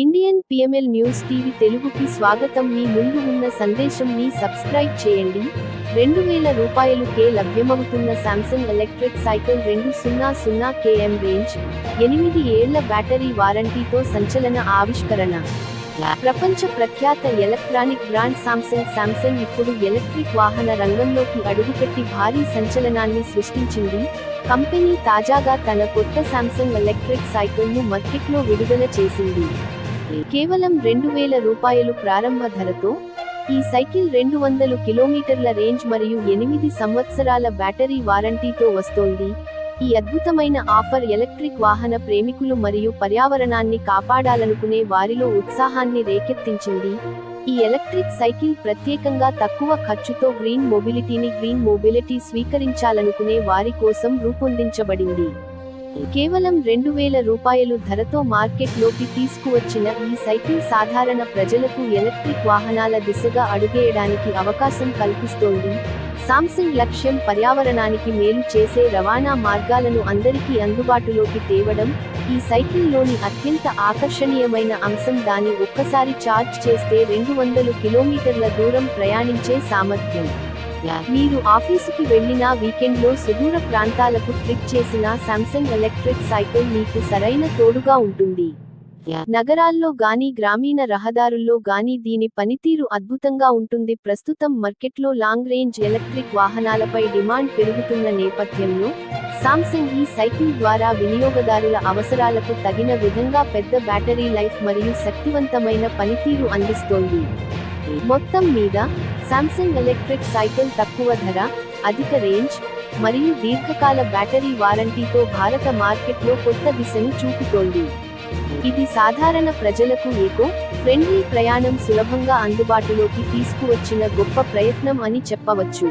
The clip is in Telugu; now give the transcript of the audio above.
ఇండియన్ పిఎంఎల్ న్యూస్ టీవీ తెలుగుకి స్వాగతం. మీ ముందు ఉన్న సందేశం ని సబ్స్క్రైబ్ చేయండి. రెండు వేల రూపాయలుకే లభ్యమవుతున్న శాంసంగ్ ఎలక్ట్రిక్ సైకిల్ రెండు సున్నా సున్నా కేఎం రేంజ్ ఎనిమిది ఏళ్ళ బ్యాటరీ వారంటీతో సంచలన ఆవిష్కరణ. ప్రపంచ ప్రఖ్యాత ఎలక్ట్రానిక్ బ్రాండ్ సామ్సంగ్. శాంసంగ్ ఇప్పుడు ఎలక్ట్రిక్ వాహన రంగంలోకి అడుగుపెట్టి భారీ సంచలనాన్ని సృష్టించింది. కంపెనీ తాజాగా తన కొత్త సామ్సంగ్ ఎలక్ట్రిక్ సైకిల్ను మార్కెట్లో విడుదల చేసింది. కేవలం రెండు వేల రూపాయలు ప్రారంభ ధరతో ఈ సైకిల్ రెండు వందలు కిలోమీటర్ల రేంజ్ మరియు ఎనిమిది సంవత్సరాల బ్యాటరీ వారంటీతో వస్తోంది. ఈ అద్భుతమైన ఆఫర్ ఎలక్ట్రిక్ వాహన ప్రేమికులు మరియు పర్యావరణాన్ని కాపాడాలనుకునే వారిలో ఉత్సాహాన్ని రేకెత్తించింది. ఈ ఎలక్ట్రిక్ సైకిల్ ప్రత్యేకంగా తక్కువ ఖర్చుతో గ్రీన్ మొబిలిటీని గ్రీన్ మొబిలిటీ స్వీకరించాలనుకునే వారి కోసం రూపొందించబడింది. కేవలం రెండు వేల రూపాయలు ధరతో మార్కెట్లోకి తీసుకువచ్చిన ఈ సైకిల్ సాధారణ ప్రజలకు ఎలక్ట్రిక్ వాహనాల దిశగా అడుగేయడానికి అవకాశం కల్పిస్తోంది. సామ్సంగ్ లక్ష్యం పర్యావరణానికి మేలు చేసే రవాణా మార్గాలను అందరికీ అందుబాటులోకి తేవడం ఈ సైకిల్లోని అత్యంత ఆకర్షణీయమైన అంశం దాని ఒక్కసారి ఛార్జ్ చేస్తే రెండు వందలు కిలోమీటర్ల దూరం ప్రయాణించే సామర్థ్యం. మీరు ఆఫీసుకి వెళ్ళినా వీకెండ్లో సుదూర ప్రాంతాలకు ట్రిప్ చేసిన శాంసంగ్ ఎలక్ట్రిక్ సైకిల్ మీకు సరైన తోడుగా ఉంటుంది. నగరాల్లో గాని గ్రామీణ రహదారుల్లో గాని దీని పనితీరు అద్భుతంగా ఉంటుంది. ప్రస్తుతం మార్కెట్లో లాంగ్ రేంజ్ ఎలక్ట్రిక్ వాహనాలపై డిమాండ్ పెరుగుతున్న నేపథ్యంలో సామ్సంగ్ ఈ సైకిల్ ద్వారా వినియోగదారుల అవసరాలకు తగిన విధంగా పెద్ద బ్యాటరీ లైఫ్ మరియు శక్తివంతమైన పనితీరు అందిస్తోంది. మొత్తం మీద సామ్సంగ్ ఎలక్ట్రిక్ సైకిల్ తక్కువ ధర అధిక రేంజ్ మరియు దీర్ఘకాల బ్యాటరీ వారంటీతో భారత మార్కెట్లో కొత్త దిశను చూపుతోంది. ఇది సాధారణ ప్రజలకు ఏకో ఫ్రెండ్లీ ప్రయాణం సులభంగా అందుబాటులోకి తీసుకువచ్చిన గొప్ప ప్రయత్నం అని చెప్పవచ్చు.